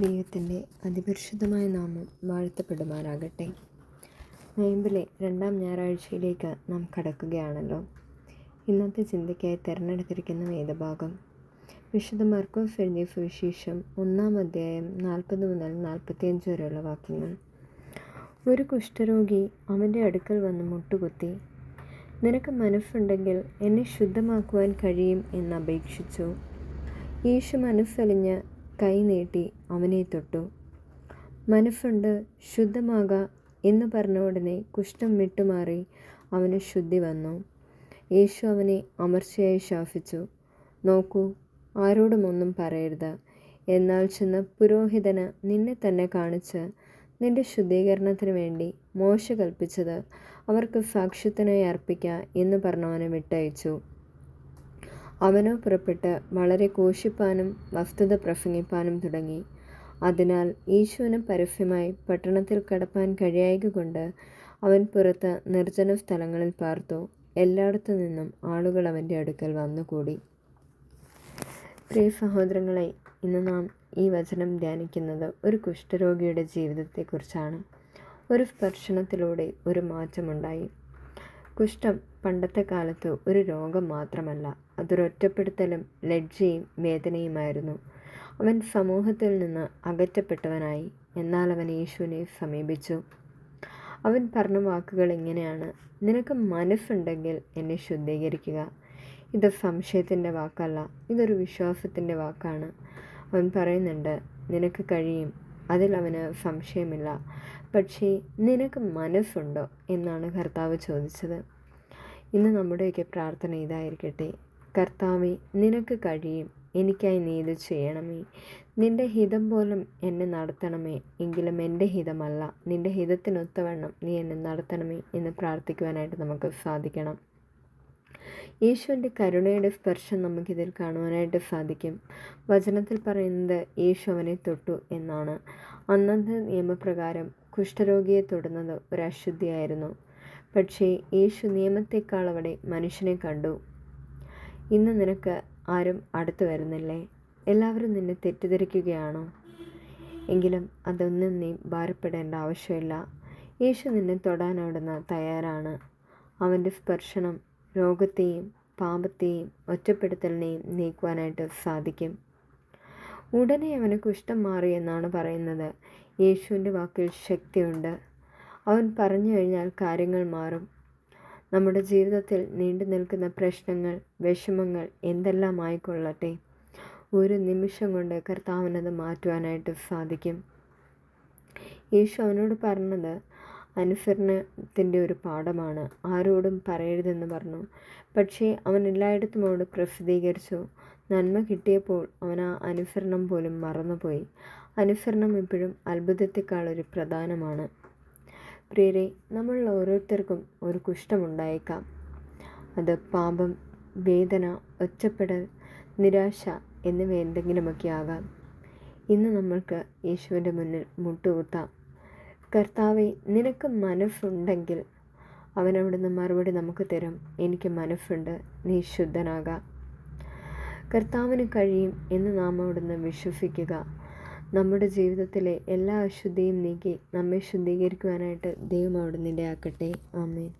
ദൈവത്തിന്റെ അതിപരിശുദ്ധമായ നാമം വാഴ്ത്തപ്പെടുമാറാകട്ടെ. നോയമ്പിലെ രണ്ടാം ഞായറാഴ്ചയിലേക്ക് നാം കടക്കുകയാണല്ലോ. ഇന്നത്തെ ചിന്തയ്ക്കായി തിരഞ്ഞെടുത്തിരിക്കുന്ന വേദഭാഗം. വിശുദ്ധ മർക്കോസ് എഴുതിയ സുവിശേഷം ഒന്നാം അധ്യായം നാൽപ്പത് മുതൽ നാൽപ്പത്തിയഞ്ച് വരെയുള്ള വാക്യങ്ങൾ. ഒരു കുഷ്ഠരോഗി അവന്റെ അടുക്കൽ വന്ന് മുട്ടുകുത്തി നിനക്ക് മനസ്സുണ്ടെങ്കിൽ എന്നെ ശുദ്ധമാക്കുവാൻ കഴിയും എന്ന് അപേക്ഷിച്ചു. യേശു മനസ്സലിഞ്ഞ് കൈ നീട്ടി അവനെ തൊട്ടു. മനസ്സുണ്ട് ശുദ്ധമാക എന്ന് പറഞ്ഞ ഉടനെ കുഷ്ഠം വിട്ടുമാറി അവന് ശുദ്ധി വന്നു. യേശു അവനെ അമർച്ചയായി ശാസിച്ചു. നോക്കൂ ആരോടും ഒന്നും പറയരുത്. എന്നാൽ ചെന്ന് പുരോഹിതന് നിന്നെ തന്നെ കാണിച്ച് നിന്റെ ശുദ്ധീകരണത്തിന് വേണ്ടി മോശ കൽപ്പിച്ചത് അവർക്ക് സാക്ഷ്യത്തിനായി അർപ്പിക്കുക എന്ന് പറഞ്ഞവനെ വിട്ടയച്ചു. അവനോ പുറപ്പെട്ട് വളരെ കോശിപ്പാനും വസ്തുത പ്രസംഗിപ്പാനും തുടങ്ങി. അതിനാൽ ഈശോന് പരസ്യമായി പട്ടണത്തിൽ കടപ്പാൻ കഴിയായകൊണ്ട് അവൻ പുറത്ത് നിർജന സ്ഥലങ്ങളിൽ പാർത്തു. എല്ലായിടത്തു നിന്നും ആളുകൾ അവന്റെ അടുക്കൽ വന്നുകൂടി. പ്രിയ സഹോദരങ്ങളെ ഇന്ന് നാം ഈ വചനം ധ്യാനിക്കുന്നത് ഒരു കുഷ്ഠരോഗിയുടെ ജീവിതത്തെക്കുറിച്ചാണ്. ഒരു സ്പർശനത്തിലൂടെ ഒരു മാറ്റമുണ്ടായി. കുഷ്ഠം പണ്ടത്തെ കാലത്ത് ഒരു രോഗം മാത്രമല്ല. അതൊരൊറ്റപ്പെടുത്തലും ലജ്ജയും വേദനയുമായിരുന്നു. അവൻ സമൂഹത്തിൽ നിന്ന് അകറ്റപ്പെട്ടവനായി. എന്നാൽ അവൻ യേശുവിനെ സമീപിച്ചു. അവൻ പറഞ്ഞ വാക്കുകൾ ഇങ്ങനെയാണ്. നിനക്ക് മനസ്സുണ്ടെങ്കിൽ എന്നെ ശുദ്ധീകരിക്കുക. ഇത് സംശയത്തിന്റെ വാക്കല്ല. ഇതൊരു വിശ്വാസത്തിന്റെ വാക്കാണ്. അവൻ പറയുന്നുണ്ട് നിനക്ക് കഴിയും. അതിൽ അവന് സംശയമില്ല. പക്ഷേ നിനക്ക് മനസ്സുണ്ടോ എന്നാണ് കർത്താവ് ചോദിച്ചത്. ഇന്ന് നമ്മുടെയൊക്കെ പ്രാർത്ഥന ഇതായിരിക്കട്ടെ. കർത്താവെ നിനക്ക് കഴിയും. എനിക്കായി നീ ഇത് ചെയ്യണമേ. നിന്റെ ഹിതം പോലും എന്നെ നടത്തണമേ. എങ്കിലും എന്റെ ഹിതമല്ല. നിന്റെ ഹിതത്തിനൊത്തവണ്ണം നീ എന്നെ നടത്തണമേ എന്ന് പ്രാർത്ഥിക്കുവാനായിട്ട് നമുക്ക് സാധിക്കണം. യേശുവിന്റെ കരുണയുടെ സ്പർശം നമുക്കിതിൽ കാണുവാനായിട്ട് സാധിക്കും. വചനത്തിൽ പറയുന്നത് യേശു അവനെ തൊട്ടു എന്നാണ്. അന്നത്തെ നിയമപ്രകാരം കുഷ്ഠരോഗിയെ തൊടുന്നത് ഒരു അശുദ്ധിയായിരുന്നു. പക്ഷേ യേശു നിയമത്തെക്കാൾ അവിടെ മനുഷ്യനെ കണ്ടു. ഇന്ന് നിനക്ക് ആരും അടുത്തു വരുന്നില്ലേ? എല്ലാവരും നിന്നെ തെറ്റിദ്ധരിക്കുകയാണോ? എങ്കിലും അതൊന്നും നീ ഭാരപ്പെടേണ്ട ആവശ്യമില്ല. യേശു നിന്നെ തൊടാൻ അവിടുന്ന് തയ്യാറാണ്. അവന്റെ സ്പർശനം രോഗത്തെയും പാപത്തെയും ഒറ്റപ്പെടുത്തലിനെയും നീക്കുവാനായിട്ട് സാധിക്കും. ഉടനെ അവന് കുഷ്ഠം മാറി എന്നാണ് പറയുന്നത്. യേശുവിന്റെ വാക്കിൽ ശക്തിയുണ്ട്. അവൻ പറഞ്ഞു കഴിഞ്ഞാൽ കാര്യങ്ങൾ മാറും. നമ്മുടെ ജീവിതത്തിൽ നീണ്ടു നിൽക്കുന്ന പ്രശ്നങ്ങൾ വിഷമങ്ങൾ എന്തെല്ലാം ആയിക്കൊള്ളട്ടെ. ഒരു നിമിഷം കൊണ്ട് കർത്താവിനത് മാറ്റുവാനായിട്ട് സാധിക്കും. യേശു അവനോട് പറഞ്ഞത് അനുസരണത്തിന്റെ ഒരു പാഠമാണ്. ആരോടും പറയരുതെന്ന് പറഞ്ഞു. പക്ഷേ അവൻ എല്ലായിടത്തും അവനോട് പ്രസിദ്ധീകരിച്ചു. നന്മ കിട്ടിയപ്പോൾ അവൻ ആ അനുസരണം പോലും മറന്നുപോയി. അനുസരണം എപ്പോഴും അത്ഭുതത്തെക്കാൾ ഒരു പ്രധാനമാണ്. പ്രിയരെ നമ്മൾ ഓരോരുത്തർക്കും ഒരു കുഷ്ഠമുണ്ടായേക്കാം. അത് പാപം വേദന ഒറ്റപ്പെടൽ നിരാശ എന്നിവ എന്തെങ്കിലുമൊക്കെ ആകാം. ഇന്ന് നമ്മൾക്ക് യേശുവിന്റെ മുന്നിൽ മുട്ടുകുത്താം. കർത്താവെ നിനക്ക് മനസ്സുണ്ടെങ്കിൽ അവൻ അവിടുന്ന് മറുപടി നമുക്ക് തരും. എനിക്ക് മനസ്സുണ്ട്. നീ ശുദ്ധനാകാം. കർത്താവിന് കഴിയും എന്ന് നാം അവിടുന്ന് വിശ്വസിക്കുക. നമ്മുടെ ജീവിതത്തിലെ എല്ലാ അശുദ്ധിയും നീക്കി നമ്മെ ശുദ്ധീകരിക്കുവാനായിട്ട് ദൈവം അവിടുന്ന് ഇടയാക്കട്ടെ ആമേൻ.